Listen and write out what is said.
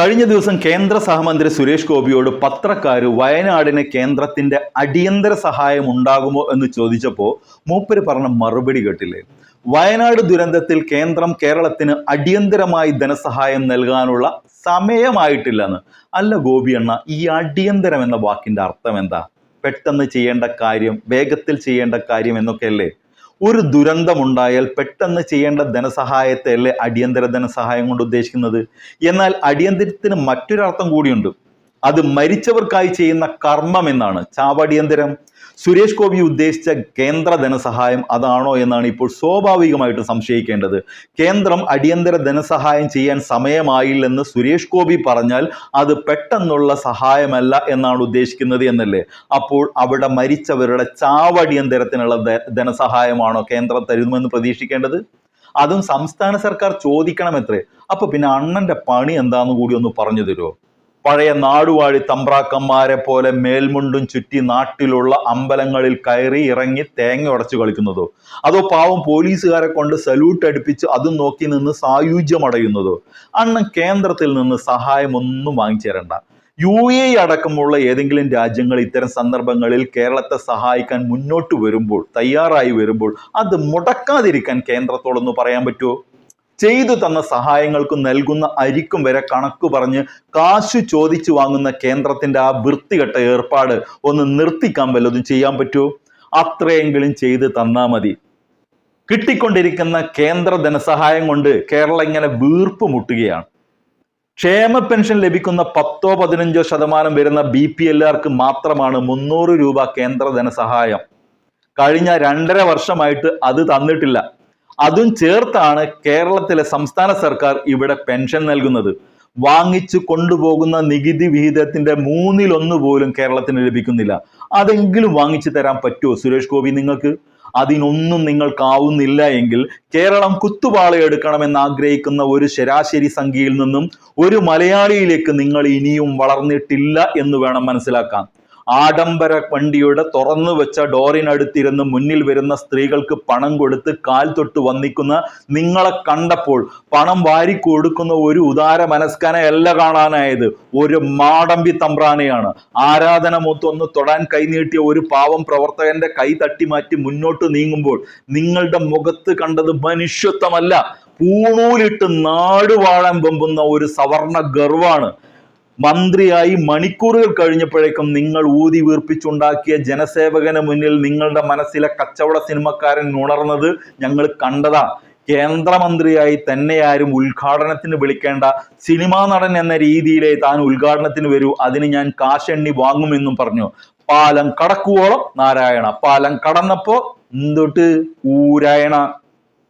കഴിഞ്ഞ ദിവസം കേന്ദ്ര സഹമന്ത്രി സുരേഷ് ഗോപിയോട് പത്രക്കാർ വയനാടിന് കേന്ദ്രത്തിന്റെ അടിയന്തര സഹായം ഉണ്ടാകുമോ എന്ന് ചോദിച്ചപ്പോൾ മൂപ്പര് പറഞ്ഞ മറുപടി കേട്ടില്ലേ? വയനാട് ദുരന്തത്തിൽ കേന്ദ്രം കേരളത്തിന് അടിയന്തരമായി ധനസഹായം നൽകാനുള്ള സമയമായിട്ടില്ലെന്ന്. അല്ല ഗോപിയണ്ണ ഈ അടിയന്തരം എന്ന വാക്കിന്റെ അർത്ഥം എന്താ? പെട്ടെന്ന് ചെയ്യേണ്ട കാര്യം വേഗത്തിൽ ചെയ്യേണ്ട കാര്യം എന്നൊക്കെയല്ലേ ഒരു ദുരന്തമുണ്ടായാൽ പെട്ടെന്ന് ചെയ്യേണ്ട ധനസഹായത്തെ അല്ലേ അടിയന്തര ധനസഹായം കൊണ്ട് ഉദ്ദേശിക്കുന്നത്? എന്നാൽ അടിയന്തരത്തിന് മറ്റൊരർത്ഥം കൂടിയുണ്ട്. അത് മരിച്ചവർക്കായി ചെയ്യുന്ന കർമ്മം എന്നാണ്. ചാവടിയന്തരം സുരേഷ് ഗോപി ഉദ്ദേശിച്ച കേന്ദ്ര ധനസഹായം അതാണോ എന്നാണ് ഇപ്പോൾ സ്വാഭാവികമായിട്ട് സംശയിക്കേണ്ടത്. കേന്ദ്രം അടിയന്തര ധനസഹായം ചെയ്യാൻ സമയമായില്ലെന്ന് സുരേഷ് ഗോപി പറഞ്ഞാൽ അത് പെട്ടെന്നുള്ള സഹായമല്ല എന്നാണ് ഉദ്ദേശിക്കുന്നത് എന്നല്ലേ? അപ്പോൾ അവിടെ മരിച്ചവരുടെ ചാവടിയന്തരത്തിനുള്ള ധനസഹായമാണോ കേന്ദ്രം തരുമെന്ന് പ്രതീക്ഷിക്കേണ്ടത്? അതും സംസ്ഥാന സർക്കാർ ചോദിക്കണമത്രേ? അപ്പൊ പിന്നെ അണ്ണന്റെ പണി എന്താന്ന് കൂടി ഒന്ന് പറഞ്ഞു തരുമോ പഴയ നാടുവാഴി തമ്പ്രാക്കന്മാരെ പോലെ മേൽമുണ്ടും ചുറ്റി നാട്ടിലുള്ള അമ്പലങ്ങളിൽ കയറി ഇറങ്ങി തേങ്ങ ഉടച്ചു കളിക്കുന്നതോ. അതോ പാവം പോലീസുകാരെ കൊണ്ട് സല്യൂട്ട് അടുപ്പിച്ച് അതും നോക്കി നിന്ന് സായുജ്യമടയുന്നതോ. അന്ന് കേന്ദ്രത്തിൽ നിന്ന് സഹായമൊന്നും വാങ്ങിച്ചു തരണ്ട. യു എ അടക്കമുള്ള ഏതെങ്കിലും രാജ്യങ്ങൾ ഇത്തരം സന്ദർഭങ്ങളിൽ കേരളത്തെ സഹായിക്കാൻ മുന്നോട്ട് വരുമ്പോൾ തയ്യാറായി വരുമ്പോൾ അത് മുടക്കാതിരിക്കാൻ കേന്ദ്രത്തോടൊന്ന് പറയാൻ പറ്റുമോ ചെയ്തു തന്ന സഹായങ്ങൾക്ക് നൽകുന്ന അരിക്കും വരെ കണക്ക് പറഞ്ഞ് കാശ് ചോദിച്ചു വാങ്ങുന്ന കേന്ദ്രത്തിന്റെ ആ വൃത്തികെട്ട ഏർപ്പാട് ഒന്ന് നിർത്തിക്കാൻ വല്ലതും ചെയ്യാൻ പറ്റുമോ? അത്രയെങ്കിലും ചെയ്ത് തന്നാ മതി. കിട്ടിക്കൊണ്ടിരിക്കുന്ന കേന്ദ്ര ധനസഹായം കൊണ്ട് കേരളം ഇങ്ങനെ വീർപ്പ് മുട്ടുകയാണ്. ക്ഷേമ പെൻഷൻ ലഭിക്കുന്ന പത്തോ പതിനഞ്ചോ ശതമാനം വരുന്ന ബി പി എല്ലാർക്ക് മാത്രമാണ് മുന്നൂറ് രൂപ കേന്ദ്ര ധനസഹായം. കഴിഞ്ഞ രണ്ടര വർഷമായിട്ട് അത് തന്നിട്ടില്ല. അതും ചേർത്താണ് കേരളത്തിലെ സംസ്ഥാന സർക്കാർ ഇവിടെ പെൻഷൻ നൽകുന്നത്. വാങ്ങിച്ചു കൊണ്ടുപോകുന്ന നികുതി വിഹിതത്തിന്റെ മൂന്നിലൊന്ന് പോലും കേരളത്തിന് ലഭിക്കുന്നില്ല. അതെങ്കിലും വാങ്ങിച്ചു തരാൻ പറ്റുമോ സുരേഷ് ഗോപി നിങ്ങൾക്ക്? അതിനൊന്നും നിങ്ങൾക്കാവുന്നില്ല എങ്കിൽ കേരളം കുത്തുപാളയെടുക്കണമെന്ന് ആഗ്രഹിക്കുന്ന ഒരു ശരാശരി സംഖ്യയിൽ നിന്നും ഒരു മലയാളിയിലേക്ക് നിങ്ങൾ ഇനിയും വളർന്നിട്ടില്ല എന്ന് വേണം മനസ്സിലാക്കാൻ. ആഡംബര വണ്ടിയുടെ തുറന്നു വെച്ച ഡോറിനടുത്തിരുന്ന് മുന്നിൽ വരുന്ന സ്ത്രീകൾക്ക് പണം കൊടുത്ത് കാൽ തൊട്ട് വന്നിക്കുന്ന നിങ്ങളെ കണ്ടപ്പോൾ പണം വാരി കൊടുക്കുന്ന ഒരു ഉദാര മനസ്കനയല്ല കാണാനായത്. ഒരു മാടമ്പി തമ്പ്രാനെയാണ്. ആരാധന മൂത്തൊന്ന് തൊടാൻ കൈനീട്ടിയ ഒരു പാവം പ്രവർത്തകന്റെ കൈ തട്ടി മാറ്റി മുന്നോട്ട് നീങ്ങുമ്പോൾ നിങ്ങളുടെ മുഖത്ത് കണ്ടത് മനുഷ്യത്വമല്ല. പൂണൂലിട്ട് നാടുവാഴം വെമ്പുന്ന ഒരു സവർണ ഗർവാണ്. മന്ത്രിയായി മണിക്കൂറുകൾ കഴിഞ്ഞപ്പോഴേക്കും നിങ്ങൾ ഊതി വീർപ്പിച്ചുണ്ടാക്കിയ ജനസേവകന് മുന്നിൽ നിങ്ങളുടെ മനസ്സിലെ കച്ചവട സിനിമക്കാരൻ ഉണർന്നത് ഞങ്ങൾ കണ്ടതാ. കേന്ദ്രമന്ത്രിയായി തന്നെ ആരും ഉദ്ഘാടനത്തിന് വിളിക്കേണ്ട സിനിമാ നടൻ എന്ന രീതിയിലേ താൻ ഉദ്ഘാടനത്തിന് വരൂ. അതിന് ഞാൻ കാശെണ്ണി വാങ്ങുമെന്നും പറഞ്ഞു. പാലം കടക്കുവോളം നാരായണ. പാലം കടന്നപ്പോ എന്തൊട്ട് ഊരായണ?